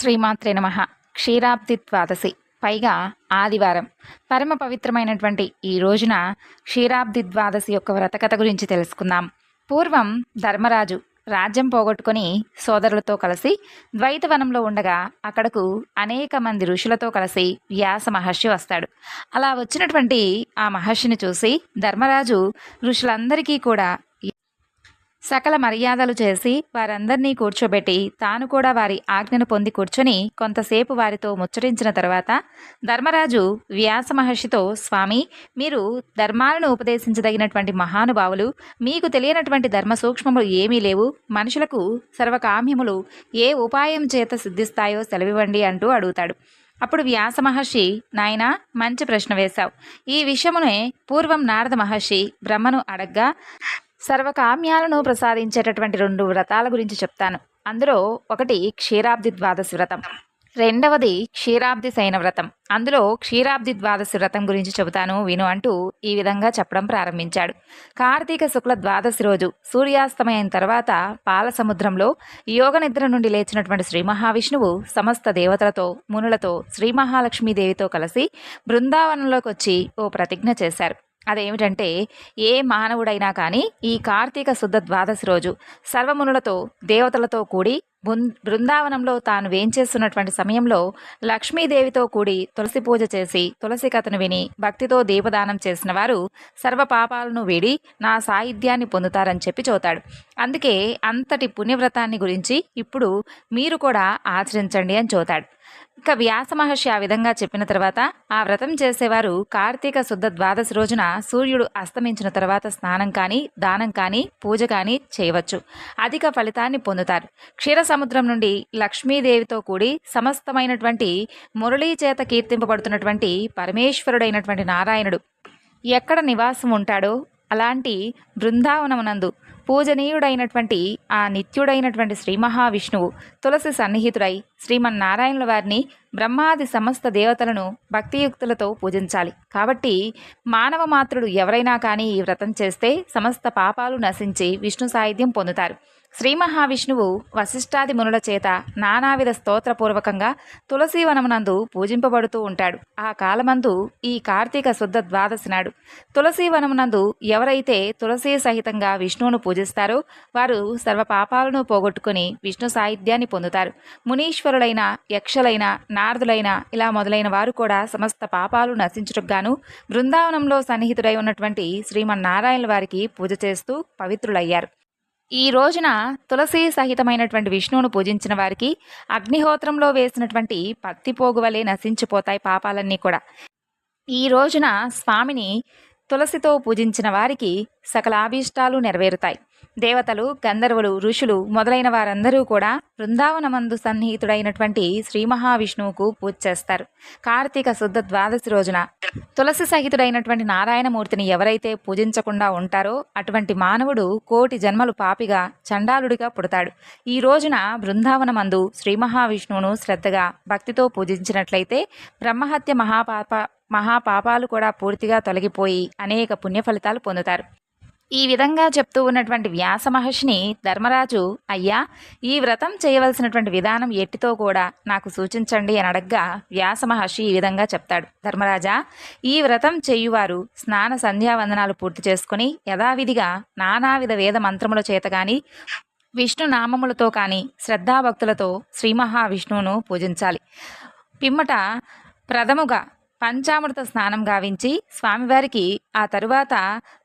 శ్రీమాత్రే నమ. క్షీరాబ్ది ద్వాదశి. పైగా ఆదివారం. పరమ పవిత్రమైనటువంటి ఈ రోజున క్షీరాబ్ది ద్వాదశి యొక్క వ్రతకథ గురించి తెలుసుకుందాం. పూర్వం ధర్మరాజు రాజ్యం పోగొట్టుకొని సోదరులతో కలిసి ద్వైతవనంలో ఉండగా అక్కడకు అనేక మంది ఋషులతో కలిసి వ్యాస మహర్షి వస్తాడు. అలా వచ్చినటువంటి ఆ మహర్షిని చూసి ధర్మరాజు ఋషులందరికీ కూడా సకల మర్యాదలు చేసి వారందరినీ కూర్చోబెట్టి తాను కూడా వారి ఆజ్ఞను పొంది కూర్చొని కొంతసేపు వారితో ముచ్చరించిన తర్వాత ధర్మరాజు వ్యాస మహర్షితో స్వామి మీరు ధర్మాలను ఉపదేశించదగినటువంటి మహానుభావులు మీకు తెలియనటువంటి ధర్మ సూక్ష్మములు ఏమీ లేవు. మనుషులకు సర్వకామ్యములు ఏ ఉపాయం చేత సిద్ధిస్తాయో సెలవివ్వండి అంటూ అడుగుతాడు. అప్పుడు వ్యాస మహర్షి నాయన మంచి ప్రశ్న వేశావు. ఈ విషయమునే పూర్వం నారద మహర్షి బ్రహ్మను అడగ్గా సర్వకామ్యాలను ప్రసాదించేటటువంటి రెండు వ్రతాల గురించి చెప్తాను. అందులో ఒకటి క్షీరాబ్ది ద్వాదశి వ్రతం. రెండవది క్షీరాబ్ది శయన వ్రతం. అందులో క్షీరాబ్ది ద్వాదశి వ్రతం గురించి చెబుతాను విను అంటూ ఈ విధంగా చెప్పడం ప్రారంభించాడు. కార్తీక శుక్ల ద్వాదశి రోజు సూర్యాస్తమయం తర్వాత పాల సముద్రంలో యోగ నిద్ర నుండి లేచినటువంటి శ్రీ మహావిష్ణువు సమస్త దేవతలతో మునులతో శ్రీ మహాలక్ష్మీదేవితో కలిసి బృందావనంలోకి వచ్చి ఓ ప్రతిజ్ఞ చేశారు. అదేమిటంటే ఏ మానవుడైనా కానీ ఈ కార్తీక శుద్ధ ద్వాదశి రోజు సర్వమునులతో దేవతలతో కూడి బృం- బృందావనంలో తాను వేంచేస్తున్నటువంటి సమయంలో లక్ష్మీదేవితో కూడి తులసి పూజ చేసి తులసి కథను విని భక్తితో దీపదానం చేసిన వారు సర్వ పాపాలను వీడి నా సాహిత్యాన్ని పొందుతారని చెప్పి చోతాడు అందుకే అంతటి పుణ్యవ్రతాన్ని గురించి ఇప్పుడు మీరు కూడా ఆచరించండి అని చోతాడు ఇక వ్యాస మహర్షి ఆ విధంగా చెప్పిన తర్వాత ఆ వ్రతం చేసేవారు కార్తీక శుద్ధ ద్వాదశి రోజున సూర్యుడు అస్తమించిన తర్వాత స్నానం కానీ దానం కానీ పూజ కానీ చేయవచ్చు. అధిక ఫలితాన్ని పొందుతారు. క్షీర సముద్రం నుండి లక్ష్మీదేవితో కూడి సమస్తమైనటువంటి మురళీ చేత కీర్తింపబడుతున్నటువంటి పరమేశ్వరుడైనటువంటి నారాయణుడు ఎక్కడ నివాసం ఉంటాడో అలాంటి బృందావనమునందు పూజనీయుడైనటువంటి ఆ నిత్యుడైనటువంటి శ్రీ మహావిష్ణువు తులసి సన్నిహితుడై శ్రీమన్నారాయణుల వారిని బ్రహ్మాది సమస్త దేవతలను భక్తియుక్తులతో పూజించాలి. కాబట్టి మానవ మాత్రుడు ఎవరైనా కానీ ఈ వ్రతం చేస్తే సమస్త పాపాలు నశించి విష్ణు సాహిత్యం పొందుతారు. శ్రీ మహావిష్ణువు వశిష్ఠాది మునుల చేత నానావిధ స్తోత్రపూర్వకంగా తులసీవనమునందు పూజింపబడుతూ ఉంటాడు. ఆ కాలమందు ఈ కార్తీక శుద్ధ ద్వాదశి నాడు తులసీవనమునందు ఎవరైతే తులసీ సహితంగా విష్ణువును పూజిస్తారో వారు సర్వ పాపాలను పోగొట్టుకుని విష్ణు సాహిత్యాన్ని పొందుతారు. మునీశ్వరులైన యక్షలైన నారదులైన ఇలా మొదలైన వారు కూడా సమస్త పాపాలు నశించుటకు గాను బృందావనంలో సన్నిహితుడై ఉన్నటువంటి శ్రీమన్నారాయణ వారికి పూజ చేస్తూ పవిత్రులయ్యారు. ఈ రోజున తులసి సహితమైనటువంటి విష్ణువును పూజించిన వారికి అగ్నిహోత్రంలో వేసినటువంటి పత్తి పోగు వలె నశించిపోతాయి పాపాలన్నీ కూడా. ఈ రోజున స్వామిని తులసితో పూజించిన వారికి సకలాభీష్టాలు నెరవేరుతాయి. దేవతలు గంధర్వులు ఋషులు మొదలైన వారందరూ కూడా బృందావనమందు సన్నిహితుడైనటువంటి శ్రీ మహావిష్ణువుకు పూజ చేస్తారు. కార్తీక శుద్ధ ద్వాదశి రోజున తులసి సహితుడైనటువంటి నారాయణమూర్తిని ఎవరైతే పూజించకుండా ఉంటారో అటువంటి మానవుడు కోటి జన్మలు పాపిగా చండాలుడిగా పుడతాడు. ఈ రోజున బృందావనమందు శ్రీ మహావిష్ణువును శ్రద్ధగా భక్తితో పూజించినట్లయితే బ్రహ్మహత్య మహాపాప మహాపాపాలు కూడా పూర్తిగా తొలగిపోయి అనేక పుణ్య ఫలితాలు పొందుతారు. ఈ విధంగా చెప్తూ ఉన్నటువంటి వ్యాస మహర్షిని ధర్మరాజు అయ్యా ఈ వ్రతం చేయవలసినటువంటి విధానం ఎట్టితో కూడా నాకు సూచించండి అని అడగ్గా వ్యాస మహర్షి ఈ విధంగా చెప్తాడు. ధర్మరాజా ఈ వ్రతం చేయువారు స్నాన సంధ్యావందనాలు పూర్తి చేసుకుని యథావిధిగా నానావిధ వేద మంత్రముల చేత కానీ విష్ణు నామములతో కానీ శ్రద్ధాభక్తులతో శ్రీ మహావిష్ణువును పూజించాలి. పిమ్మట ప్రథముగా పంచామృత స్నానం గావించి స్వామివారికి ఆ తరువాత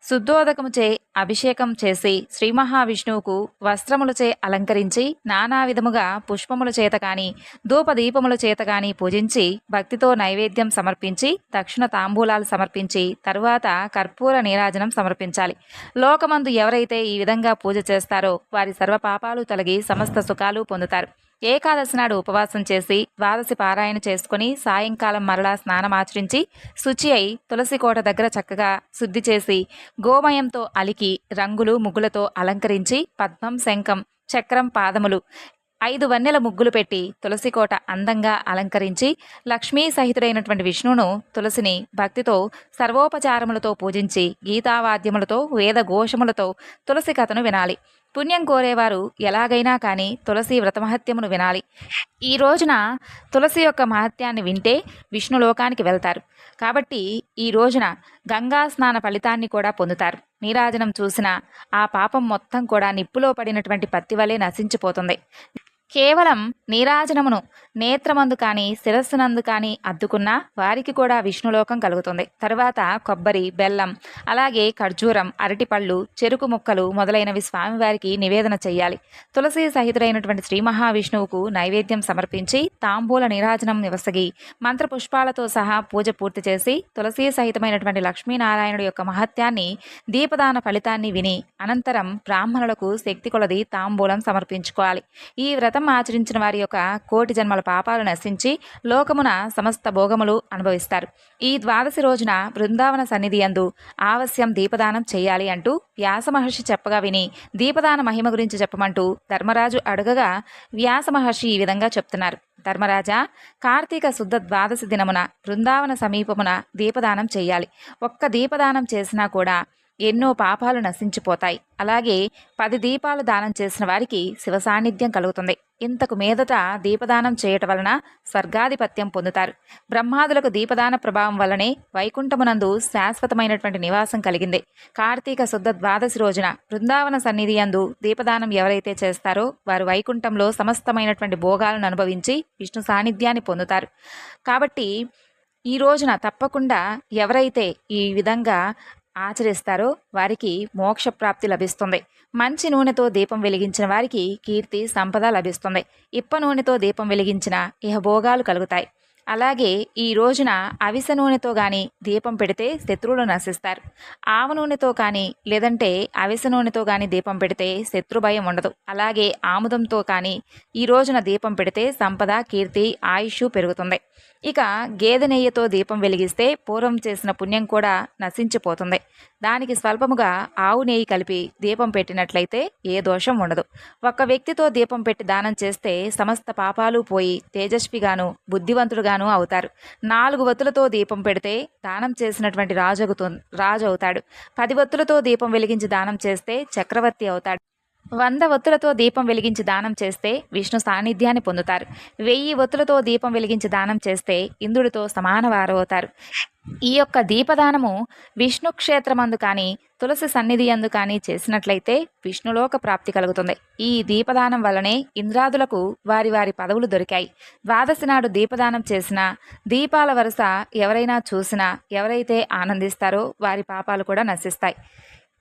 శుద్ధోదకముచే అభిషేకం చేసి శ్రీ మహావిష్ణువుకు వస్త్రములచే అలంకరించి నానా విధముగా పుష్పముల చేత కాని ధూపదీపముల చేత కాని పూజించి భక్తితో నైవేద్యం సమర్పించి దక్షిణ తాంబూలాలు సమర్పించి తరువాత కర్పూర నీరాజనం సమర్పించాలి. లోకమందు ఎవరైతే ఈ విధంగా పూజ చేస్తారో వారి సర్వ పాపాలు తొలగి సమస్త సుఖాలు పొందుతారు. ఏకాదశి నాడు ఉపవాసం చేసి ద్వాదశి పారాయణ చేసుకుని సాయంకాలం మరలా స్నానమాచరించి శుచి అయి తులసి కోట దగ్గర చక్కగా శుద్ధి చేసి గోమయంతో అలికి రంగులు ముగ్గులతో అలంకరించి పద్మం శంఖం చక్రం పాదములు ఐదు వన్నెల ముగ్గులు పెట్టి తులసి కోట అందంగా అలంకరించి లక్ష్మీ సహితుడైనటువంటి విష్ణువును తులసిని భక్తితో సర్వోపచారములతో పూజించి గీతావాద్యములతో వేద ఘోషములతో తులసి కథను వినాలి. పుణ్యం కోరేవారు ఎలాగైనా కానీ తులసి వ్రతమహత్యమును వినాలి. ఈ రోజున తులసి యొక్క మహత్యాన్ని వింటే విష్ణులోకానికి వెళ్తారు. కాబట్టి ఈ రోజున గంగా స్నాన ఫలితాన్ని కూడా పొందుతారు. నీరాజనం చూసిన ఆ పాపం మొత్తం కూడా నిప్పులో పడినటువంటి పత్తి వలె నశించిపోతుంది. కేవలం నీరాజనమును నేత్రమందు కానీ శిరస్సునందు కానీ అద్దుకున్నా వారికి కూడా విష్ణులోకం కలుగుతుంది. తరువాత కొబ్బరి బెల్లం అలాగే ఖర్జూరం అరటిపళ్ళు చెరుకు ముక్కలు మొదలైనవి స్వామివారికి నివేదన చేయాలి తులసి సహితుడైనటువంటి శ్రీ మహావిష్ణువుకు నైవేద్యం సమర్పించి తాంబూల నీరాజనం నివసగి మంత్రపుష్పాలతో సహా పూజ పూర్తి చేసి తులసి సహితమైనటువంటి లక్ష్మీనారాయణుడి యొక్క మహత్యాన్ని దీపదాన ఫలితాన్ని విని అనంతరం బ్రాహ్మణులకు శక్తి కొలది తాంబూలం సమర్పించుకోవాలి. ఈ వ్రతం ఆచరించిన వారి యొక్క కోటి జన్మల పాపాలు నశించి లోకమున సమస్త భోగములు అనుభవిస్తారు. ఈ ద్వాదశి రోజున బృందావన సన్నిధి యందు ఆవశ్యం దీపదానం చేయాలి అంటూ వ్యాస మహర్షి చెప్పగా విని దీపదాన మహిమ గురించి చెప్పమంటూ ధర్మరాజు అడగగా వ్యాస మహర్షి ఈ విధంగా చెప్తున్నారు. ధర్మరాజా కార్తీక శుద్ధ ద్వాదశి దినమున బృందావన సమీపమున దీపదానం చేయాలి. ఒక్క దీపదానం చేసినా కూడా ఎన్నో పాపాలు నశించిపోతాయి. అలాగే పది దీపాలు దానం చేసిన వారికి శివ సాన్నిధ్యం కలుగుతుంది. ఇంతకు మీదట దీపదానం చేయటం వలన స్వర్గాధిపత్యం పొందుతారు. బ్రహ్మాదులకు దీపదాన ప్రభావం వలనే వైకుంఠమునందు శాశ్వతమైనటువంటి నివాసం కలిగింది. కార్తీక శుద్ధ ద్వాదశి రోజున బృందావన సన్నిధి అందు దీపదానం ఎవరైతే చేస్తారో వారు వైకుంఠంలో సమస్తమైనటువంటి భోగాలను అనుభవించి విష్ణు సాన్నిధ్యాన్ని పొందుతారు. కాబట్టి ఈ రోజున తప్పకుండా ఎవరైతే ఈ విధంగా ఆచరిస్తారో వారికి మోక్ష ప్రాప్తి లభిస్తుంది. మంచి నూనెతో దీపం వెలిగించిన వారికి కీర్తి సంపద లభిస్తుంది. ఇప్ప నూనెతో దీపం వెలిగించిన ఇహభోగాలు కలుగుతాయి. అలాగే ఈ రోజున అవిసె నూనెతో కానీ దీపం పెడితే శత్రువులు నశిస్తారు. ఆవ నూనెతో కానీ లేదంటే అవిసె నూనెతో కానీ దీపం పెడితే శత్రు భయం ఉండదు. అలాగే ఆముదంతో కానీ ఈ రోజున దీపం పెడితే సంపద కీర్తి ఆయుష్ పెరుగుతుంది. ఇక గేదె నెయ్యితో దీపం వెలిగిస్తే పూర్వం చేసిన పుణ్యం కూడా నశించిపోతుంది. దానికి స్వల్పముగా ఆవు నెయ్యి కలిపి దీపం పెట్టినట్లయితే ఏ దోషం ఉండదు. ఒక్క వ్యక్తితో దీపం పెట్టి దానం చేస్తే సమస్త పాపాలు పోయి తేజస్విగాను బుద్ధివంతుడుగాను అవుతారు. నాలుగు వత్తులతో దీపం పెడితే దానం చేసినటువంటి రాజు రాజు అవుతాడు. పది వత్తులతో దీపం వెలిగించి దానం చేస్తే చక్రవర్తి అవుతాడు. వంద ఒత్తులతో దీపం వెలిగించి దానం చేస్తే విష్ణు సాన్నిధ్యాన్ని పొందుతారు. వెయ్యి ఒత్తులతో దీపం వెలిగించి దానం చేస్తే ఇంద్రుడితో సమాన వారవుతారు ఈ యొక్క దీపదానము విష్ణు క్షేత్రమందు కానీ తులసి సన్నిధి అందు కానీ చేసినట్లయితే విష్ణులోక ప్రాప్తి కలుగుతుంది. ఈ దీపదానం వలనే ఇంద్రాదులకు వారి వారి పదవులు దొరికాయి. ద్వాదశి నాడు దీపదానం చేసిన దీపాల వరుస ఎవరైనా చూసినా ఎవరైతే ఆనందిస్తారో వారి పాపాలు కూడా నశిస్తాయి.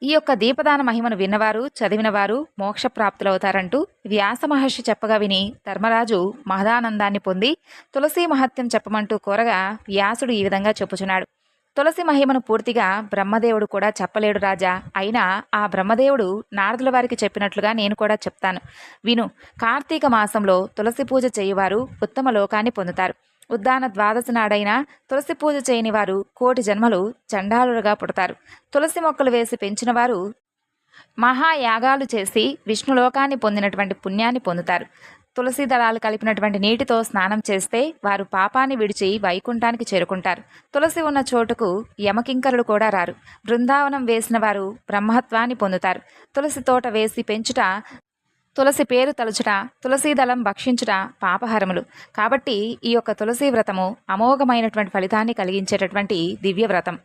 ఈ యొక్క దీపదాన మహిమను విన్నవారు చదివినవారు మోక్షప్రాప్తులవుతారంటూ వ్యాస మహర్షి చెప్పగా విని ధర్మరాజు మహదానందాన్ని పొంది తులసి మహత్యం చెప్పమంటూ కోరగా వ్యాసుడు ఈ విధంగా చెప్పుచున్నాడు. తులసి మహిమను పూర్తిగా బ్రహ్మదేవుడు కూడా చెప్పలేడు రాజా. అయినా ఆ బ్రహ్మదేవుడు నారదుల వారికి చెప్పినట్లుగా నేను కూడా చెప్తాను. విను కార్తీక మాసంలో తులసి పూజ చేయువారు ఉత్తమ లోకాన్ని పొందుతారు. ఉద్దాన ద్వాదశి నాడైనా తులసి పూజ చేయని వారు కోటి జన్మలు చండాలుగా పుడతారు. తులసి మొక్కలు వేసి పెంచిన వారు మహాయాగాలు చేసి విష్ణులోకాన్ని పొందినటువంటి పుణ్యాన్ని పొందుతారు. తులసి దళాలు కలిపినటువంటి నీటితో స్నానం చేస్తే వారు పాపాన్ని విడిచి వైకుంఠానికి చేరుకుంటారు. తులసి ఉన్న చోటుకు యమకింకరులు కూడా రారు. బృందావనం వేసిన వారు బ్రహ్మత్వాన్ని పొందుతారు. తులసి తోట వేసి పెంచుట తులసి పేరు తలుచుట తులసీ దళం భక్షించుట పాపహరములు. కాబట్టి ఈ యొక్క తులసి వ్రతము అమోఘమైనటువంటి ఫలితాన్ని కలిగించేటటువంటి దివ్య వ్రతం.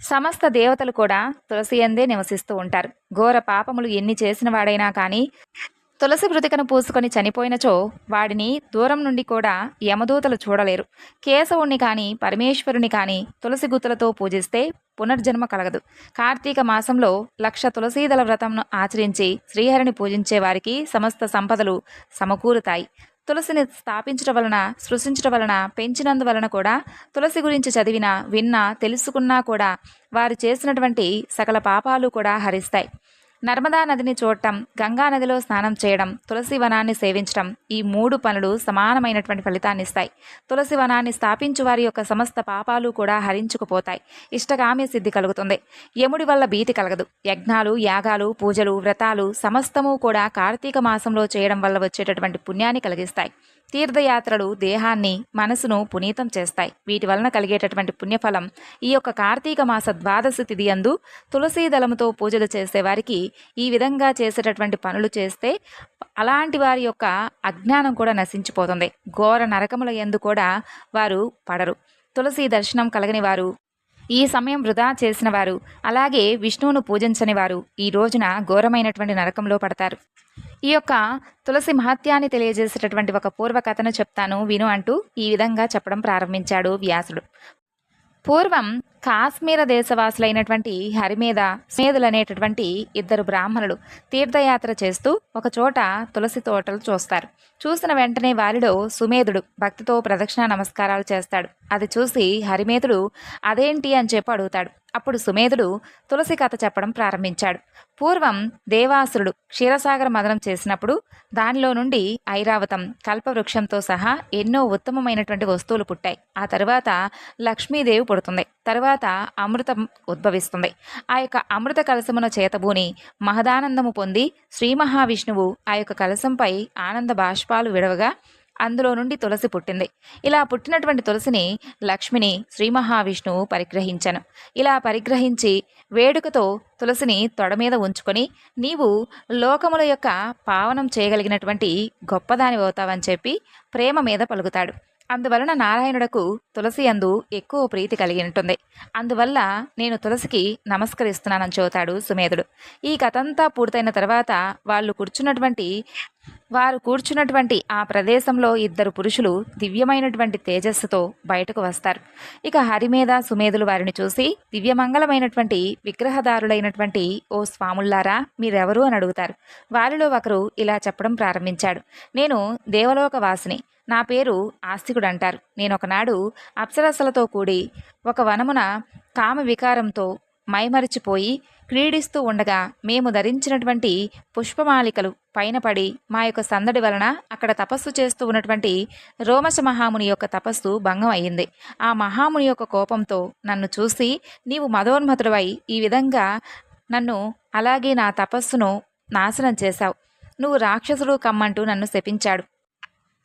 సమస్త దేవతలు కూడా తులసి ఎందే నివసిస్తూ ఉంటారు. ఘోర పాపములు ఎన్ని చేసిన వాడైనా కానీ తులసి మృతికను పూసుకొని చనిపోయినచో వాడిని దూరం నుండి కూడా యమదూతలు చూడలేరు. కేశవుణ్ణి కానీ పరమేశ్వరుని కానీ తులసి గుత్తులతో పూజిస్తే పునర్జన్మ కలగదు. కార్తీక మాసంలో లక్ష తులసీదల వ్రతంను ఆచరించి శ్రీహరిని పూజించే వారికి సమస్త సంపదలు సమకూరుతాయి. తులసిని స్థాపించడం వలన సృష్టించడం వలన పెంచినందువలన కూడా తులసి గురించి చదివినా విన్నా తెలుసుకున్నా కూడా వారు చేసినటువంటి సకల పాపాలు కూడా హరిస్తాయి. నర్మదా నదిని చూడటం గంగా నదిలో స్నానం చేయడం తులసి వనాన్ని సేవించడం ఈ మూడు పనులు సమానమైనటువంటి ఫలితాన్ని ఇస్తాయి తులసి వనాన్ని స్థాపించు వారి యొక్క సమస్త పాపాలు కూడా హరించుకుపోతాయి. ఇష్టగామ్య సిద్ధి కలుగుతుంది. యముడి వల్ల భీతి కలగదు. యజ్ఞాలు యాగాలు పూజలు వ్రతాలు సమస్తము కూడా కార్తీక మాసంలో చేయడం వల్ల వచ్చేటటువంటి పుణ్యాన్ని కలిగిస్తాయి. తీర్థయాత్రలు దేహాన్ని మనసును పునీతం చేస్తాయి. వీటి వలన కలిగేటటువంటి పుణ్యఫలం ఈ యొక్క కార్తీక మాస ద్వాదశి తిథి అందు తులసీ దళముతో పూజలు చేసేవారికి ఈ విధంగా చేసేటటువంటి పనులు చేస్తే అలాంటి వారి యొక్క అజ్ఞానం కూడా నశించిపోతుంది. ఘోర నరకముల ఎందు కూడా వారు పడరు. తులసి దర్శనం కలగని వారు ఈ సమయం వృధా చేసిన వారు. అలాగే విష్ణువును పూజించని వారు ఈ రోజున ఘోరమైనటువంటి నరకంలో పడతారు. ఈ యొక్క తులసి మహత్యాన్ని తెలియజేసేటటువంటి ఒక పూర్వ కథను చెప్తాను. విను అంటూ ఈ విధంగా చెప్పడం ప్రారంభించాడు వ్యాసుడు. పూర్వం కాశ్మీర దేశవాసులైనటువంటి హరిమేధ స్నేదులు అనేటటువంటి ఇద్దరు బ్రాహ్మణులు తీర్థయాత్ర చేస్తూ ఒకచోట తులసి తోటలు చూస్తారు. చూసిన వెంటనే వారిలో సుమేధుడు భక్తితో ప్రదక్షిణ నమస్కారాలు చేస్తాడు. అది చూసి హరిమేధుడు అదేంటి? అని చెప్పి అడుగుతాడు. అప్పుడు సుమేధుడు తులసి కథ చెప్పడం ప్రారంభించాడు. పూర్వం దేవాసురుడు క్షీరసాగర మదనం చేసినప్పుడు దానిలో నుండి ఐరావతం కల్పవృక్షంతో సహా ఎన్నో ఉత్తమమైనటువంటి వస్తువులు పుట్టాయి. ఆ తర్వాత లక్ష్మీదేవి పుడుతుంది. తర్వాత అమృతం ఉద్భవిస్తుంది. ఆ యొక్క అమృత కలశమున చేతబూని మహదానందము పొంది శ్రీ మహావిష్ణువు ఆ యొక్క కలశంపై ఆనంద బాష్పాలు విడవగా అందులో నుండి తులసి పుట్టింది. ఇలా పుట్టినటువంటి తులసిని లక్ష్మిని శ్రీ మహావిష్ణువు పరిగ్రహించను. ఇలా పరిగ్రహించి వేడుకతో తులసిని తొడ మీద ఉంచుకొని నీవు లోకముల యొక్క పావనం చేయగలిగినటువంటి గొప్పదాని అవుతావని చెప్పి ప్రేమ మీద పలుకుతాడు. అందువలన నారాయణుడకు తులసి అందు ఎక్కువ ప్రీతి కలిగి ఉంటుంది అందువల్ల నేను తులసికి నమస్కరిస్తున్నానని చెబుతాడు సుమేధుడు. ఈ కథంతా పూర్తయిన తర్వాత వాళ్ళు కూర్చున్నటువంటి వారు కూర్చున్నటువంటి ఆ ప్రదేశంలో ఇద్దరు పురుషులు దివ్యమైనటువంటి తేజస్సుతో బయటకు వస్తారు. ఇక హరిమేధ సుమేధులు వారిని చూసి దివ్యమంగళమైనటువంటి విగ్రహదారులైనటువంటి ఓ స్వాముల్లారా మీరెవరు అని అడుగుతారు. వారిలో ఒకరు ఇలా చెప్పడం ప్రారంభించాడు. నేను దేవలోక వాసిని నా పేరు ఆస్తికుడు అంటారు నేనొకనాడు అప్సరసలతో కూడి ఒక వనమున కామ వికారంతో మైమరిచిపోయి క్రీడిస్తూ ఉండగా మేము ధరించినటువంటి పుష్పమాలికలు పైన పడి మా యొక్క సందడి వలన అక్కడ తపస్సు చేస్తూ ఉన్నటువంటి రోమశ మహాముని యొక్క తపస్సు భంగం అయ్యింది. ఆ మహాముని యొక్క కోపంతో నన్ను చూసి నీవు మదోన్మతుడవై ఈ విధంగా నన్ను అలాగే నా తపస్సును నాశనం చేశావు. నువ్వు రాక్షసుడు కమ్మంటూ నన్ను శపించాడు.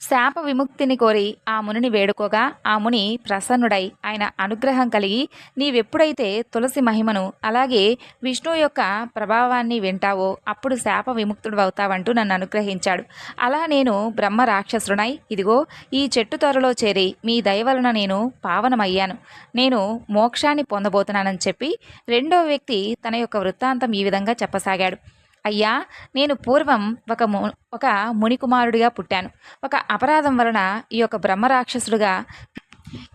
శాప విముక్తిని కోరి ఆ మునిని వేడుకోగా ఆ ముని ప్రసన్నుడై ఆయన అనుగ్రహం కలిగి నీవెప్పుడైతే తులసి మహిమను అలాగే విష్ణువు యొక్క ప్రభావాన్ని వింటావో అప్పుడు శాప విముక్తుడు అవుతావంటూ నన్ను అనుగ్రహించాడు. అలా నేను బ్రహ్మ రాక్షసుడనై ఇదిగో ఈ చెట్టు త్వరలో చేరి మీ దయవలన నేను పావనమయ్యాను. నేను మోక్షాన్ని పొందబోతున్నానని చెప్పి రెండో వ్యక్తి తన యొక్క వృత్తాంతం ఈ విధంగా చెప్పసాగాడు. అయ్యా నేను పూర్వం ఒక ము ఒక మునికుమారుడిగా పుట్టాను. ఒక అపరాధం వలన ఈ యొక్క బ్రహ్మరాక్షసుడుగా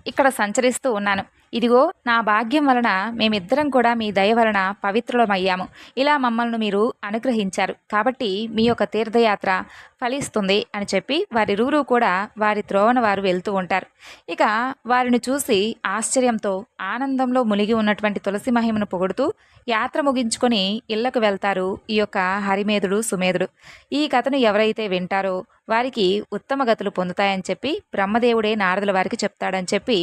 ఇక్కడ సంచరిస్తూ ఉన్నాను. ఇదిగో నా భాగ్యం వలన మేమిద్దరం కూడా మీ దయ వలన పవిత్రులమయ్యాము. ఇలా మమ్మల్ని మీరు అనుగ్రహించారు. కాబట్టి మీ యొక్క తీర్థయాత్ర ఫలిస్తుంది అని చెప్పి వారిరువురు కూడా వారి త్రోవన వారు వెళ్తూ ఉంటారు. ఇక వారిని చూసి ఆశ్చర్యంతో ఆనందంలో మునిగి ఉన్నటువంటి తులసి మహిమను పొగుడుతూ యాత్ర ముగించుకొని ఇళ్ళకు వెళ్తారు ఈ యొక్క హరిమేధుడు సుమేధుడు. ఈ కథను ఎవరైతే వింటారో వారికి ఉత్తమ గతులు పొందుతాయని చెప్పి బ్రహ్మదేవుడే నారదుల వారికి చెప్తాడని చెప్పి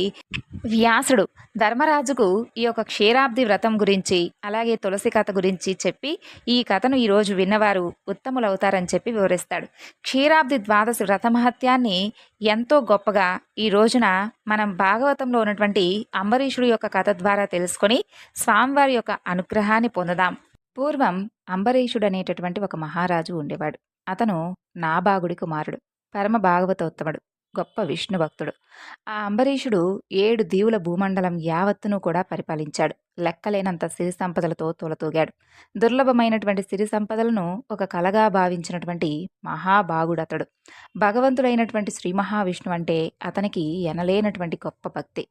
వ్యాసుడు ధర్మరాజుకు ఈ యొక్క క్షీరాబ్ది వ్రతం గురించి అలాగే తులసి కథ గురించి చెప్పి ఈ కథను ఈరోజు విన్నవారు ఉత్తములవుతారని చెప్పి వివరిస్తాడు. క్షీరాబ్ది ద్వాదశి వ్రతమహత్యాన్ని ఎంతో గొప్పగా ఈ రోజున మనం భాగవతంలో ఉన్నటువంటి అంబరీషుడి యొక్క కథ ద్వారా తెలుసుకొని స్వామివారి యొక్క అనుగ్రహాన్ని పొందుదాం. పూర్వం అంబరీషుడు అనేటటువంటి ఒక మహారాజు ఉండేవాడు. అతను నాబాగుడి కుమారుడు పరమ భాగవతోత్తముడు గొప్ప విష్ణు భక్తుడు. ఆ అంబరీషుడు ఏడు దీవుల భూమండలం యావత్తును కూడా పరిపాలించాడు. లెక్కలేనంత సిరి సంపదలతో తూలతూగాడు. దుర్లభమైనటువంటి సిరి సంపదలను ఒక కలగా భావించినటువంటి మహాభాగుడతడు. భగవంతుడైనటువంటి శ్రీ మహావిష్ణు అంటే అతనికి ఎనలేనటువంటి గొప్ప భక్తి.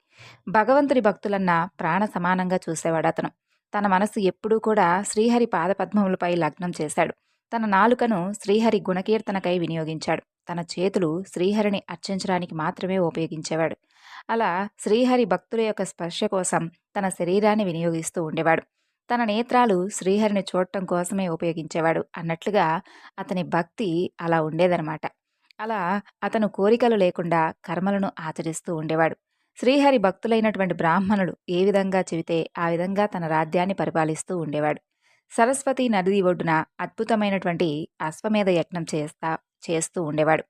భగవంతుడి భక్తులన్న ప్రాణ సమానంగా చూసేవాడు అతను తన మనసు ఎప్పుడూ కూడా శ్రీహరి పాదపద్మములపై లగ్నం చేశాడు. తన నాలుకను శ్రీహరి గుణకీర్తనకై వినియోగించాడు. తన చేతులు శ్రీహరిని అర్చించడానికి మాత్రమే ఉపయోగించేవాడు. అలా శ్రీహరి భక్తుల యొక్క స్పర్శ కోసం తన శరీరాన్ని వినియోగిస్తూ ఉండేవాడు. తన నేత్రాలు శ్రీహరిని చూడటం కోసమే ఉపయోగించేవాడు అన్నట్లుగా అతని భక్తి అలా ఉండేదనమాట అలా అతను కోరికలు లేకుండా కర్మలను ఆచరిస్తూ ఉండేవాడు. శ్రీహరి భక్తులైనటువంటి బ్రాహ్మణులు ఏ విధంగా చెబితే ఆ విధంగా తన రాజ్యాన్ని పరిపాలిస్తూ ఉండేవాడు. సరస్వతి నది ఒడ్డున అద్భుతమైనటువంటి అశ్వమేధ యజ్ఞం చేస్తా చేస్తూ ఉండేవాడు.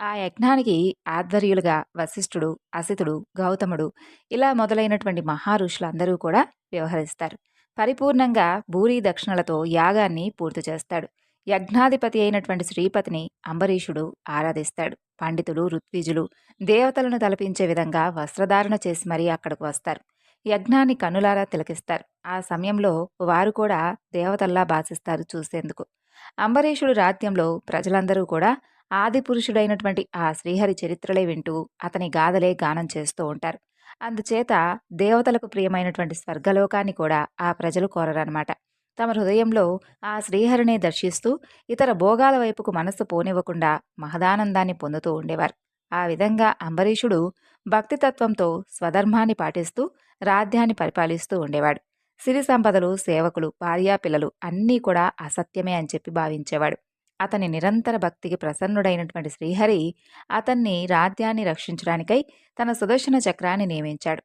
ఆ యజ్ఞానికి ఆధ్వర్యులుగా వశిష్ఠుడు అసితుడు గౌతముడు ఇలా మొదలైనటువంటి మహారుషులందరూ కూడా వ్యవహరిస్తారు. పరిపూర్ణంగా భూరి దక్షిణలతో యాగాన్ని పూర్తి చేస్తాడు. యజ్ఞాధిపతి అయినటువంటి శ్రీపతిని అంబరీషుడు ఆరాధిస్తాడు. పండితులు ఋత్విజులు దేవతలను తలపించే విధంగా వస్త్రధారణ చేసి మరీ అక్కడికి వస్తారు. యజ్ఞాన్ని కన్నులారా తిలకిస్తారు. ఆ సమయంలో వారు కూడా దేవతల్లా భాషిస్తారు చూసేందుకు. అంబరీషుడు రాజ్యంలో ప్రజలందరూ కూడా ఆది పురుషుడైనటువంటి ఆ శ్రీహరి చరిత్రలే వింటూ అతని గాథలే గానం చేస్తూ ఉంటారు. అందుచేత దేవతలకు ప్రియమైనటువంటి స్వర్గలోకాన్ని కూడా ఆ ప్రజలు కోరరనమాట తమ హృదయంలో ఆ శ్రీహరినే దర్శిస్తూ ఇతర భోగాల వైపుకు మనస్సు పోనివ్వకుండా మహదానందాన్ని పొందుతూ ఉండేవారు. ఆ విధంగా అంబరీషుడు భక్తితత్వంతో స్వధర్మాన్ని పాటిస్తూ రాజ్యాన్ని పరిపాలిస్తూ ఉండేవాడు. సిరి సంపదలు సేవకులు భార్యా పిల్లలు అన్నీ కూడా అసత్యమే అని చెప్పి భావించేవాడు. అతని నిరంతర భక్తికి ప్రసన్నుడైనటువంటి శ్రీహరి అతన్ని రాజ్యాన్ని రక్షించడానికై తన సుదర్శన చక్రాన్ని నియమించాడు.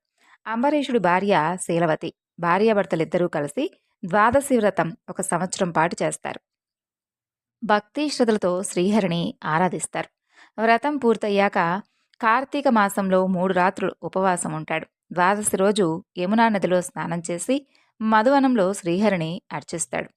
అంబరీషుడి భార్య శీలవతి భార్యాభర్తలిద్దరూ కలిసి ద్వాదశి వ్రతం ఒక సంవత్సరం పాటు చేస్తారు. భక్తి శ్రద్ధలతో శ్రీహరిని ఆరాధిస్తారు. వ్రతం పూర్తయ్యాక కార్తీక మాసంలో మూడు రాత్రులు ఉపవాసం ఉంటాడు ద్వాదశి రోజు యమునా నదిలో స్నానం చేసి మధువనంలో శ్రీహరిని అర్చిస్తాడు.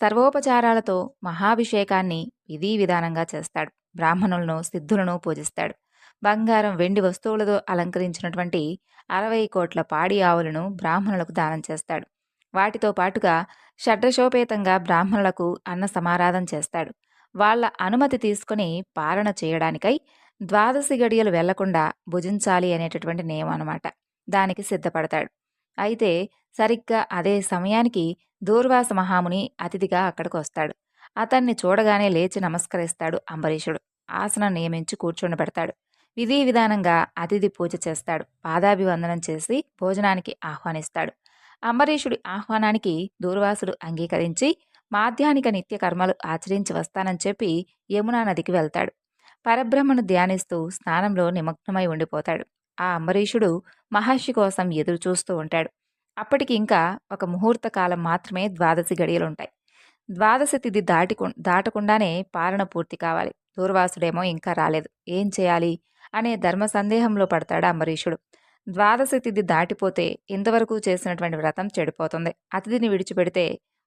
సర్వోపచారాలతో మహాభిషేకాన్ని విధి విధానంగా చేస్తాడు. బ్రాహ్మణులను సిద్ధులను పూజిస్తాడు. బంగారం వెండి వస్తువులతో అలంకరించినటువంటి అరవై కోట్ల పాడి ఆవులను బ్రాహ్మణులకు దానం చేస్తాడు. వాటితో పాటుగా షడ్రశోపేతంగా బ్రాహ్మణులకు అన్న సమారాధం చేస్తాడు. వాళ్ళ అనుమతి తీసుకుని పాలన చేయడానికై ద్వాదశి గడియలు వెళ్ళకుండా భుజించాలి అనేటటువంటి నియమం అనమాట దానికి సిద్ధపడతాడు. అయితే సరిగ్గా అదే సమయానికి దూర్వాస మహాముని అతిథిగా అక్కడికి వస్తాడు అతన్ని చూడగానే లేచి నమస్కరిస్తాడు అంబరీషుడు. ఆసనం నియమించి కూర్చుండబెడతాడు విధి విధానంగా అతిథి పూజ చేస్తాడు. పాదాభివందనం చేసి భోజనానికి ఆహ్వానిస్తాడు. అంబరీషుడి ఆహ్వానానికి దూర్వాసుడు అంగీకరించి మాధ్యానిక నిత్య కర్మలు ఆచరించి వస్తానని చెప్పి యమునా నదికి వెళ్తాడు. పరబ్రహ్మను ధ్యానిస్తూ స్నానంలో నిమగ్నమై ఉండిపోతాడు. ఆ అంబరీషుడు మహర్షి కోసం ఎదురు చూస్తూ ఉంటాడు. అప్పటికి ఇంకా ఒక ముహూర్త కాలం మాత్రమే ద్వాదశి గడియలుంటాయి. ద్వాదశి తిథి దాటి దాటకుండానే పాలన పూర్తి కావాలి. దూర్వాసుడేమో ఇంకా రాలేదు. ఏం చేయాలి? అనే ధర్మ సందేహంలో పడతాడు అంబరీషుడు ద్వాదశి తిథి దాటిపోతే ఇంతవరకు చేసినటువంటి వ్రతం చెడిపోతుంది. అతిథిని విడిచిపెడితే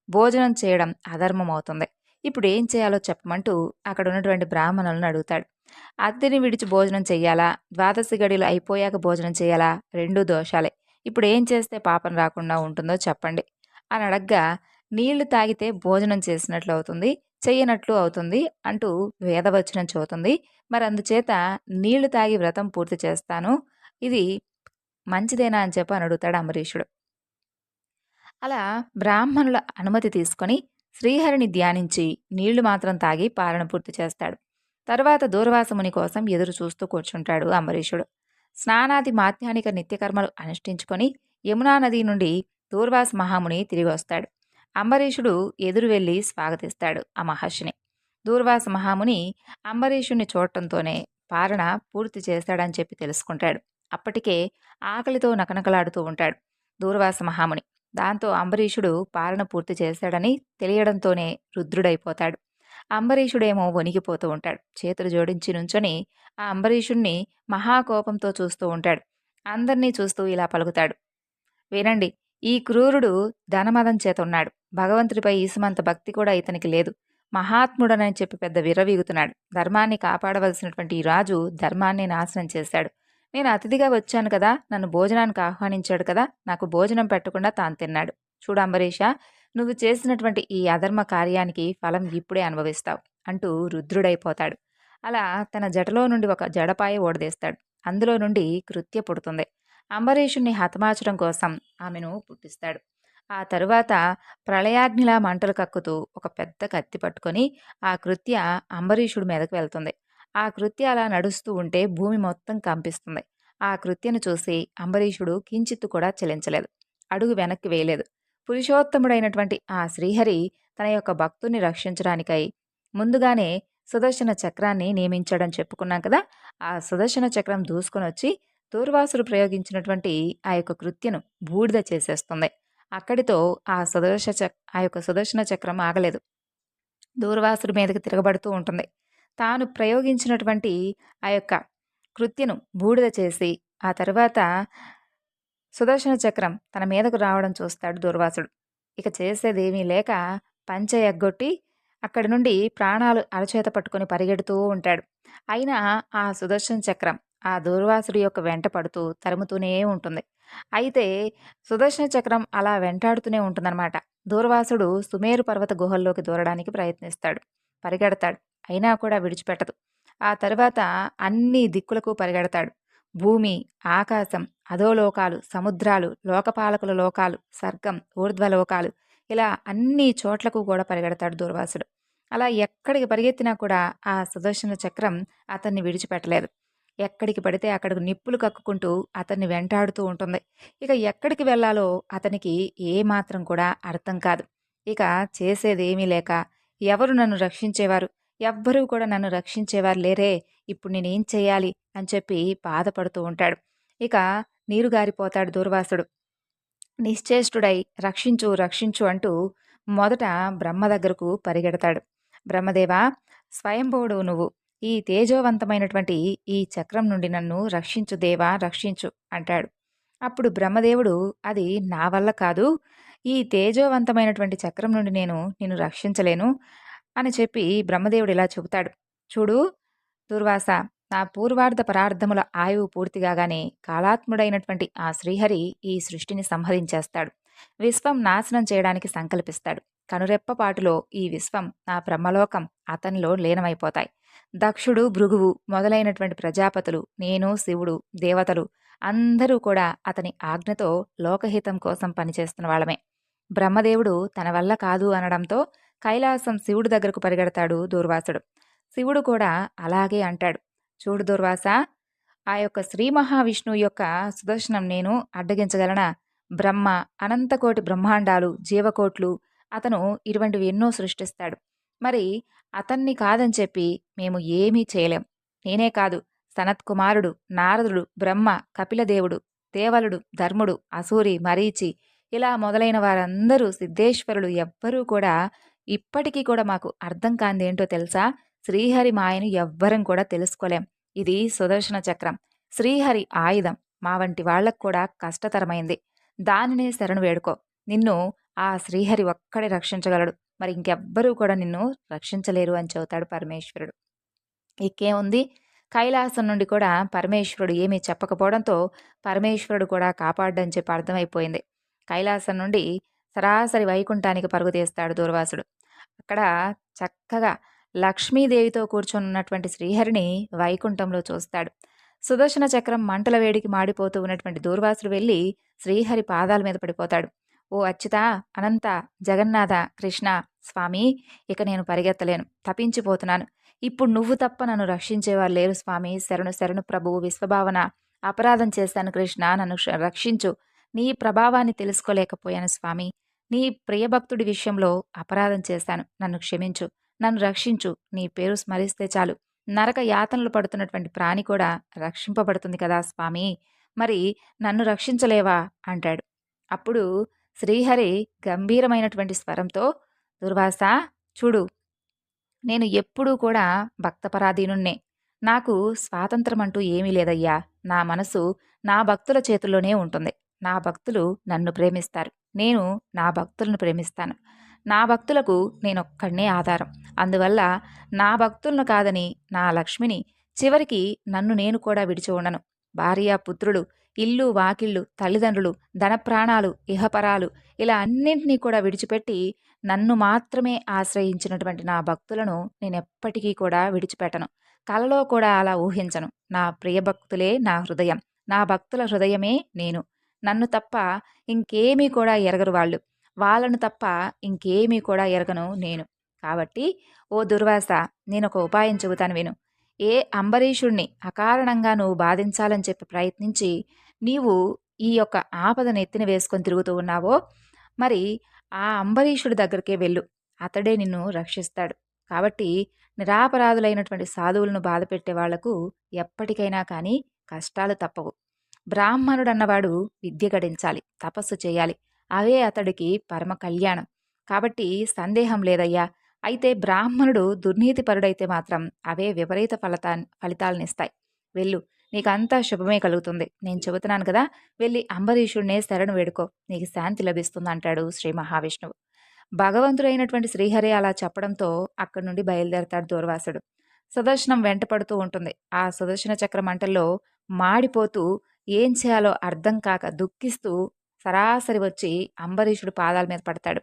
భోజనం చేయడం అధర్మం అవుతుంది ఇప్పుడు ఏం చేయాలో చెప్పమంటూ అక్కడ ఉన్నటువంటి బ్రాహ్మణులను అడుగుతాడు. అతిథిని విడిచి భోజనం చెయ్యాలా? ద్వాదశి గడిలో అయిపోయాక భోజనం చేయాలా రెండూ దోషాలే. ఇప్పుడు ఏం చేస్తే పాపం రాకుండా ఉంటుందో చెప్పండి. అని అడగ్గా నీళ్ళు తాగితే భోజనం చేసినట్లు అవుతుంది చెయ్యనట్లు అవుతుంది అంటూ వేదవచనం చదువుతుంది మరి అందుచేత నీళ్ళు తాగి వ్రతం పూర్తి చేస్తాను. ఇది మంచిదేనా అని చెప్పి అని అడుగుతాడు అంబరీషుడు అలా బ్రాహ్మణుల అనుమతి తీసుకొని శ్రీహరిని ధ్యానించి నీళ్ళు మాత్రం తాగి పాలన పూర్తి చేస్తాడు. తరువాత దూర్వాసముని కోసం ఎదురు చూస్తూ కూర్చుంటాడు అంబరీషుడు. స్నానాది మాధ్యానిక నిత్యకర్మలు అనుష్ఠించుకొని యమునా నది నుండి దూర్వాస మహాముని తిరిగి వస్తాడు. అంబరీషుడు ఎదురు వెళ్ళి స్వాగతిస్తాడు ఆ మహర్షిని. దూర్వాస మహాముని అంబరీషుణ్ణి చూడటంతోనే పాలన పూర్తి చేస్తాడని చెప్పి తెలుసుకుంటాడు. అప్పటికే ఆకలితో నకనకలాడుతూ ఉంటాడు దూర్వాస మహాముని. దాంతో అంబరీషుడు పాలన పూర్తి చేశాడని తెలియడంతోనే రుద్రుడైపోతాడు. అంబరీషుడేమో వణిగిపోతూ ఉంటాడు. చేతులు జోడించి నుంచొని ఆ అంబరీషుణ్ణి మహాకోపంతో చూస్తూ ఉంటాడు. అందర్నీ చూస్తూ ఇలా పలుకుతాడు. వినండి ఈ క్రూరుడు ధనమదం చేత ఉన్నాడు. భగవంతుడిపై ఈసుమంత భక్తి కూడా ఇతనికి లేదు. మహాత్ముడనని చెప్పి పెద్ద విర్రవీగుతున్నాడు. ధర్మాన్ని కాపాడవలసినటువంటి ఈ రాజు ధర్మాన్ని నాశనం చేశాడు. నేను అతిథిగా వచ్చాను కదా నన్ను భోజనానికి ఆహ్వానించాడు కదా నాకు భోజనం పెట్టకుండా తాను తిన్నాడు. చూడు అంబరీష నువ్వు చేసినటువంటి ఈ అధర్మ కార్యానికి ఫలం ఇప్పుడే అనుభవిస్తావు అంటూ రుద్రుడైపోతాడు. అలా తన జటలో నుండి ఒక జడపాయ ఓడదీస్తాడు. అందులో నుండి కృత్య పుడుతుంది. అంబరీషుణ్ణి హతమార్చడం కోసం ఆమెను పుట్టిస్తాడు. ఆ తరువాత ప్రళయాగ్నిలా మంటలు కక్కుతూ ఒక పెద్ద కత్తి పట్టుకొని ఆ కృత్య అంబరీషుడి మీదకు వెళ్తుంది. ఆ కృత్య అలా నడుస్తూ ఉంటే భూమి మొత్తం కంపిస్తుంది. ఆ కృత్యను చూసి అంబరీషుడు కించిత్తు కూడా చెలించలేదు. అడుగు వెనక్కి వేయలేదు. పురుషోత్తముడైనటువంటి ఆ శ్రీహరి తన యొక్క భక్తుని రక్షించడానికై ముందుగానే సుదర్శన చక్రాన్ని నియమించాడని చెప్పుకున్నాం కదా! ఆ సుదర్శన చక్రం దూసుకొని వచ్చి దూర్వాసుడు ప్రయోగించినటువంటి ఆ యొక్క కృత్యను బూడిద చేసేస్తుంది. అక్కడితో ఆ సుదర్శ చక్ ఆ యొక్క సుదర్శన చక్రం ఆగలేదు. దూర్వాసుడి మీదకి తిరగబడుతూ ఉంటుంది. తాను ప్రయోగించినటువంటి ఆ యొక్క కృత్యను బూడిద చేసి ఆ తర్వాత సుదర్శన చక్రం తన మీదకు రావడం చూస్తాడు దుర్వాసుడు. ఇక చేసేదేమీ లేక పంచె ఎగ్గొట్టి అక్కడి నుండి ప్రాణాలు అరచేత పట్టుకొని పరిగెడుతూ ఉంటాడు. అయినా ఆ సుదర్శన చక్రం ఆ దూర్వాసుడి యొక్క వెంట పడుతూ తరుముతూనే ఉంటుంది. అయితే సుదర్శన చక్రం అలా వెంటాడుతూనే ఉంటుందన్నమాట. దూర్వాసుడు సుమేరు పర్వత గుహల్లోకి దూరడానికి ప్రయత్నిస్తాడు. పరిగెడతాడు. అయినా కూడా విడిచిపెట్టదు. ఆ తర్వాత అన్ని దిక్కులకు పరిగెడతాడు. భూమి ఆకాశం అధోలోకాలు సముద్రాలు లోకపాలకుల లోకాలు స్వర్గం ఊర్ధ్వలోకాలు ఇలా అన్ని చోట్లకు కూడా పరిగెడతాడు దూర్వాసుడు. అలా ఎక్కడికి పరిగెత్తినా కూడా ఆ సుదర్శన చక్రం అతన్ని విడిచిపెట్టలేదు. ఎక్కడికి పడితే అక్కడికి నిప్పులు కక్కుకుంటూ అతన్ని వెంటాడుతూ ఉంటుంది. ఇక ఎక్కడికి వెళ్ళాలో అతనికి ఏమాత్రం కూడా అర్థం కాదు. ఇక చేసేదేమీ లేక ఎవరు నన్ను రక్షించేవారు? ఎవ్వరూ కూడా నన్ను రక్షించేవారు లేరే ఇప్పుడు నేనేం చేయాలి? అని చెప్పి బాధపడుతూ ఉంటాడు. ఇక నీరు గారిపోతాడు దూర్వాసుడు. నిశ్చేష్టుడై రక్షించు రక్షించు అంటూ మొదట బ్రహ్మ దగ్గరకు పరిగెడతాడు. బ్రహ్మదేవా స్వయంభవుడు నువ్వు. ఈ తేజోవంతమైనటువంటి ఈ చక్రం నుండి నన్ను రక్షించు దేవా రక్షించు అంటాడు. అప్పుడు బ్రహ్మదేవుడు అది నా వల్ల కాదు. ఈ తేజోవంతమైనటువంటి చక్రం నుండి నేను నిన్ను రక్షించలేను. అని చెప్పి బ్రహ్మదేవుడు ఇలా చెబుతాడు. చూడు దుర్వాస నా పూర్వార్ధ పరార్థముల ఆయువు పూర్తిగానే కాలాత్ముడైనటువంటి ఆ శ్రీహరి ఈ సృష్టిని సంహరించేస్తాడు. విశ్వం నాశనం చేయడానికి సంకల్పిస్తాడు. కనురెప్పపాటులో ఈ విశ్వం నా బ్రహ్మలోకం అతనిలో లీనమైపోతాయి. దక్షుడు భృగువు మొదలైనటువంటి ప్రజాపతులు నేను శివుడు దేవతలు అందరూ కూడా అతని ఆజ్ఞతో లోకహితం కోసం పనిచేస్తున్న వాళ్ళమే. బ్రహ్మదేవుడు తన వల్ల కాదు అనడంతో కైలాసం శివుడి దగ్గరకు పరిగెడతాడు దూర్వాసుడు. శివుడు కూడా అలాగే అంటాడు. చూడు దూర్వాస ఆ యొక్క శ్రీ మహావిష్ణువు యొక్క సుదర్శనం నేను అడ్డగించగలనా? బ్రహ్మ అనంతకోటి బ్రహ్మాండాలు జీవకోట్లు అతను ఇటువంటివి ఎన్నో సృష్టిస్తాడు. మరి అతన్ని కాదని చెప్పి మేము ఏమీ చేయలేం. నేనే కాదు సనత్కుమారుడు నారదుడు బ్రహ్మ కపిలదేవుడు దేవలుడు ధర్ముడు అసూరి మరీచి ఇలా మొదలైన వారందరూ సిద్ధేశ్వరులు ఎవ్వరూ కూడా ఇప్పటికీ కూడా మాకు అర్థం కాందేంటో తెలుసా? శ్రీహరి మాయను ఎవ్వరం కూడా తెలుసుకోలేం. ఇది సుదర్శన చక్రం. శ్రీహరి ఆయుధం మా వంటి వాళ్ళకు కూడా కష్టతరమైంది. దానినే శరణు వేడుకో. నిన్ను ఆ శ్రీహరి ఒక్కడే రక్షించగలడు. మరి ఇంకెవ్వరూ కూడా నిన్ను రక్షించలేరు అని చెబుతాడు పరమేశ్వరుడు. ఇకేముంది? కైలాసం నుండి కూడా పరమేశ్వరుడు ఏమీ చెప్పకపోవడంతో పరమేశ్వరుడు కూడా కాపాడడం చెప్పి అర్థమైపోయింది. కైలాసం నుండి సరాసరి వైకుంఠానికి పరుగు తీస్తాడు దూర్వాసుడు. అక్కడ చక్కగా లక్ష్మీదేవితో కూర్చొనున్నటువంటి శ్రీహరిని వైకుంఠంలో చూస్తాడు. సుదర్శన చక్రం మంటల వేడికి మాడిపోతూ ఉన్నటువంటి దూర్వాసుడు వెళ్ళి శ్రీహరి పాదాల మీద పడిపోతాడు. ఓ అచ్యుత అనంత జగన్నాథ కృష్ణ స్వామి ఇక నేను పరిగెత్తలేను. తపించిపోతున్నాను. ఇప్పుడు నువ్వు తప్ప నన్ను రక్షించేవారు లేరు స్వామి. శరణు శరణు ప్రభువు విశ్వభావన. అపరాధం చేశాను కృష్ణ. నన్ను రక్షించు. నీ ప్రభావాన్ని తెలుసుకోలేకపోయాను స్వామి. నీ ప్రియభక్తుడి విషయంలో అపరాధం చేశాను. నన్ను క్షమించు. నన్ను రక్షించు. నీ పేరు స్మరిస్తే చాలు. నరక యాతనలు పడుతున్నటువంటి ప్రాణి కూడా రక్షింపబడుతుంది కదా స్వామి. మరి నన్ను రక్షించలేవా? అంటాడు. అప్పుడు శ్రీహరి గంభీరమైనటువంటి స్వరంతో దుర్వాస చూడు నేను ఎప్పుడూ కూడా భక్తపరాధీనున్నే నాకు స్వాతంత్రం అంటూ ఏమీ లేదయ్యా. నా మనసు నా భక్తుల చేతుల్లోనే ఉంటుంది. నా భక్తులు నన్ను ప్రేమిస్తారు. నేను నా భక్తులను ప్రేమిస్తాను. నా భక్తులకు నేనొక్కడనే ఆధారం. అందువల్ల నా భక్తులను కాదని నా లక్ష్మిని చివరికి నన్ను నేను కూడా విడిచి ఉండను. భార్య పుత్రులు ఇల్లు వాకిళ్ళు తల్లిదండ్రులు ధనప్రాణాలు ఇహపరాలు ఇలా అన్నింటినీ కూడా విడిచిపెట్టి నన్ను మాత్రమే ఆశ్రయించినటువంటి నా భక్తులను నేను ఎప్పటికీ కూడా విడిచిపెట్టను. కలలో కూడా అలా ఊహించను. నా ప్రియభక్తులే నా హృదయం. నా భక్తుల హృదయమే నేను. నన్ను తప్ప ఇంకేమీ కూడా ఎరగరు వాళ్ళు. వాళ్ళను తప్ప ఇంకేమీ కూడా ఎరగను నేను. కాబట్టి ఓ దుర్వాస నేను ఒక ఉపాయం చెబుతాను విను. ఏ అంబరీషుణ్ణి అకారణంగా నువ్వు బాధించాలని చెప్పి ప్రయత్నించి నీవు ఈ యొక్క ఆపదను ఎత్తిన వేసుకొని తిరుగుతూ ఉన్నావో మరి ఆ అంబరీషుడి దగ్గరికే వెళ్ళు. అతడే నిన్ను రక్షిస్తాడు. కాబట్టి నిరాపరాధులైనటువంటి సాధువులను బాధపెట్టే వాళ్ళకు ఎప్పటికైనా కానీ కష్టాలు తప్పవు. బ్రాహ్మణుడన్నవాడు విద్య గడించాలి తపస్సు చేయాలి. అవే అతడికి పరమ కళ్యాణం. కాబట్టి సందేహం లేదయ్యా. అయితే బ్రాహ్మణుడు దుర్నీతిపరుడైతే మాత్రం అవే విపరీత ఫలితా ఫలితాలనిస్తాయి. వెళ్ళు నీకంతా శుభమే కలుగుతుంది. నేను చెబుతున్నాను కదా వెళ్ళి అంబరీషుడినే శరణు వేడుకో. నీకు శాంతి లభిస్తుంది అంటాడు శ్రీ మహావిష్ణువు. భగవంతుడైనటువంటి శ్రీహరి అలా చెప్పడంతో అక్కడి నుండి బయలుదేరతాడు దూర్వాసుడు. సుదర్శనం వెంటపడుతూ ఉంటుంది. ఆ సుదర్శన చక్ర మంటల్లో మాడిపోతూ ఏం చేయాలో అర్థం కాక దుఃఖిస్తూ సరాసరి వచ్చి అంబరీషుడు పాదాల మీద పడతాడు.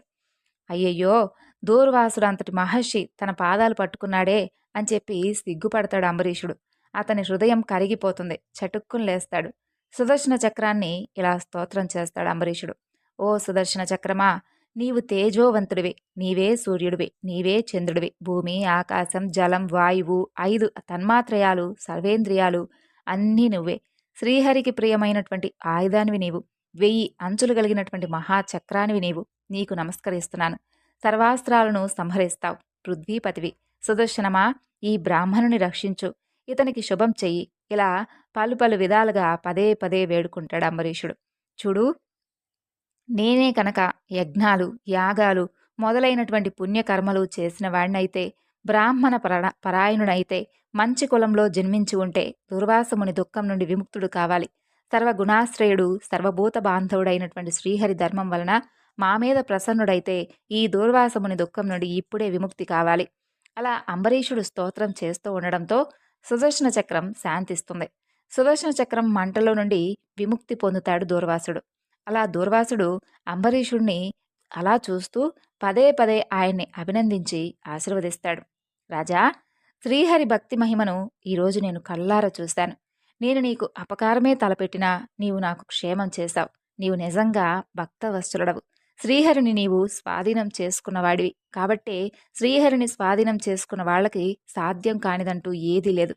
అయ్యయ్యో! దూర్వాసుడు అంతటి మహర్షి తన పాదాలు పట్టుకున్నాడే అని చెప్పి సిగ్గుపడతాడు అంబరీషుడు. అతని హృదయం కరిగిపోతుంది. చటుక్కును లేస్తాడు. సుదర్శన చక్రాన్ని ఇలా స్తోత్రం చేస్తాడు అంబరీషుడు. ఓ సుదర్శన చక్రమా! నీవు తేజోవంతుడివి. నీవే సూర్యుడివి. నీవే చంద్రుడివి. భూమి ఆకాశం జలం వాయువు ఐదు తన్మాత్రయాలు సర్వేంద్రియాలు అన్నీ నువ్వే. శ్రీహరికి ప్రియమైనటువంటి ఆయుధానివి నీవు వెయ్యి అంచులు కలిగినటువంటి మహాచక్రానివి నీవు నీకు నమస్కరిస్తున్నాను. సర్వాస్త్రాలను సంహరిస్తావు పృథ్వీపతివి. సుదర్శనమా ఈ బ్రాహ్మణుని రక్షించు. ఇతనికి శుభం చెయ్యి. ఇలా పలు పలు విధాలుగా పదే పదే వేడుకుంటాడు అంబరీషుడు. చూడు నేనే కనుక యజ్ఞాలు యాగాలు మొదలైనటువంటి పుణ్యకర్మలు చేసిన వాడినైతే బ్రాహ్మణ పర పరాయణుడైతే మంచి కులంలో జన్మించి ఉంటే దుర్వాసముని దుఃఖం నుండి విముక్తుడు కావాలి. సర్వగుణాశ్రయుడు సర్వభూత బాంధవుడైనటువంటి శ్రీహరి ధర్మం వలన మా మీద ప్రసన్నుడైతే ఈ దూర్వాసముని దుఃఖం నుండి ఇప్పుడే విముక్తి కావాలి. అలా అంబరీషుడు స్తోత్రం చేస్తూ ఉండడంతో సుదర్శన చక్రం శాంతిస్తుంది. సుదర్శన చక్రం మంటలో నుండి విముక్తి పొందుతాడు దూర్వాసుడు. అలా దూర్వాసుడు అంబరీషుణ్ణి అలా చూస్తూ పదే పదే ఆయన్ని అభినందించి ఆశీర్వదిస్తాడు. రాజా శ్రీహరి భక్తి మహిమను ఈరోజు నేను కల్లారా చూశాను. నేను నీకు అపకారమే తలపెట్టినా నీవు నాకు క్షేమం చేశావు. నీవు నిజంగా భక్తవస్తులడవు శ్రీహరిని నీవు స్వాధీనం చేసుకున్నవాడివి. కాబట్టే శ్రీహరిని స్వాధీనం చేసుకున్న వాళ్ళకి సాధ్యం కానిదంటూ ఏదీ లేదు.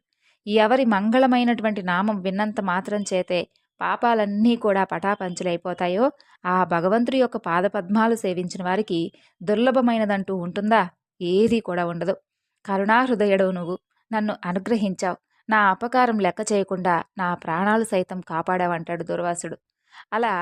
ఎవరి మంగళమైనటువంటి నామం విన్నంత మాత్రం చేతే పాపాలన్నీ కూడా పటాపంచలైపోతాయో ఆ భగవంతుడి యొక్క పాదపద్మాలు సేవించిన వారికి దుర్లభమైనదంటూ ఉంటుందా? ఏదీ కూడా ఉండదు. కరుణాహృదయుడు నువ్వు. నన్ను అనుగ్రహించావు. నా అపకారం లెక్క చేయకుండా నా ప్రాణాలు సైతం కాపాడావంటాడు దుర్వాసుడు. అలా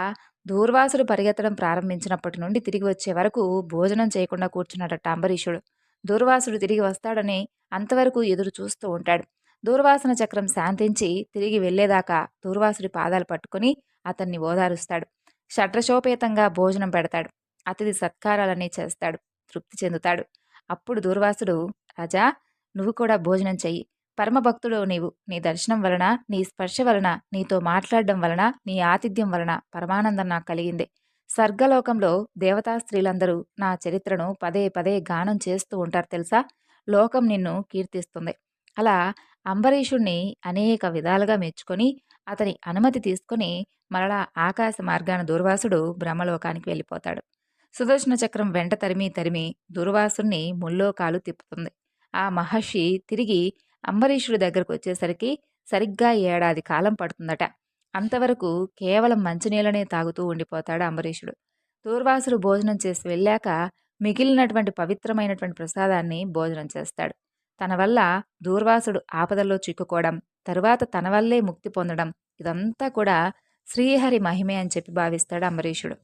దూర్వాసుడు పరిగెత్తడం ప్రారంభించినప్పటి నుండి తిరిగి వచ్చే వరకు భోజనం చేయకుండా కూర్చున్నాడట అంబరీషుడు. దూర్వాసుడు తిరిగి వస్తాడని అంతవరకు ఎదురు చూస్తూ ఉంటాడు. దూర్వాసన చక్రం శాంతించి తిరిగి వెళ్ళేదాకా దూర్వాసుడి పాదాలు పట్టుకుని అతన్ని ఓదారుస్తాడు. షట్రశోపేతంగా భోజనం పెడతాడు. అతిథి సత్కారాలన్నీ చేస్తాడు. తృప్తి చెందుతాడు. అప్పుడు దూర్వాసుడు రాజా నువ్వు కూడా భోజనం చెయ్యి. పరమభక్తుడు నీవు. నీ దర్శనం వలన నీ స్పర్శ వలన నీతో మాట్లాడడం వలన నీ ఆతిథ్యం వలన పరమానందం నాకు కలిగింది. స్వర్గలోకంలో దేవతా స్త్రీలందరూ నా చరిత్రను పదే పదే గానం చేస్తూ ఉంటారు తెలుసా? లోకం నిన్ను కీర్తిస్తుంది. అలా అంబరీషుణ్ణి అనేక విధాలుగా మెచ్చుకొని అతని అనుమతి తీసుకుని మరలా ఆకాశ మార్గాన దూర్వాసుడు బ్రహ్మలోకానికి వెళ్ళిపోతాడు. సుదర్శన చక్రం వెంట తరిమి తరిమి దూర్వాసుణ్ణి ముల్లోకాలు తిప్పుతుంది. ఆ మహర్షి తిరిగి అంబరీషుడి దగ్గరకు వచ్చేసరికి సరిగ్గా ఏడాది కాలం పడుతుందట. అంతవరకు కేవలం మంచినీళ్ళనే తాగుతూ ఉండిపోతాడు అంబరీషుడు. దూర్వాసుడు భోజనం చేసి వెళ్ళాక మిగిలినటువంటి పవిత్రమైనటువంటి ప్రసాదాన్ని భోజనం చేస్తాడు. తన వల్ల దూర్వాసుడు ఆపదల్లో చిక్కుకోవడం తరువాత తన వల్లే ముక్తి పొందడం ఇదంతా కూడా శ్రీహరి మహిమే అని చెప్పి భావిస్తాడు అంబరీషుడు.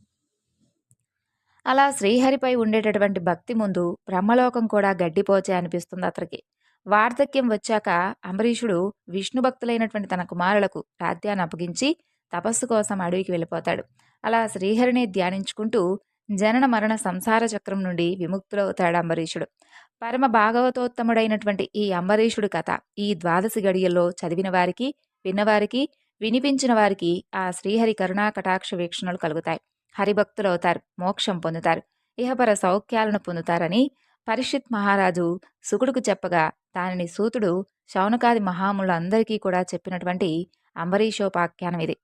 అలా శ్రీహరిపై ఉండేటటువంటి భక్తి ముందు బ్రహ్మలోకం కూడా గడ్డిపోచే అనిపిస్తుంది అతనికి. వార్ధక్యం వచ్చాక అంబరీషుడు విష్ణు భక్తులైనటువంటి తన కుమారులకు రాధ్యాన్ని అప్పగించి తపస్సు కోసం అడవికి వెళ్ళిపోతాడు. అలా శ్రీహరిని ధ్యానించుకుంటూ జనన మరణ సంసార చక్రం నుండి విముక్తులవుతాడు అంబరీషుడు. పరమ భాగవతోత్తముడైనటువంటి ఈ అంబరీషుడి కథ ఈ ద్వాదశి గడియల్లో చదివిన వారికి విన్నవారికి వినిపించిన వారికి ఆ శ్రీహరి కరుణా కటాక్ష వీక్షణలు కలుగుతాయి. హరిభక్తులవుతారు మోక్షం పొందుతారు ఇహపర సౌఖ్యాలను పొందుతారని పరిషిత్ మహారాజు సుకుడుకు చెప్పగా దానిని సూతుడు శౌనకాది మహాములందరికీ కూడా చెప్పినటువంటి అంబరీషోపాఖ్యానం ఇది.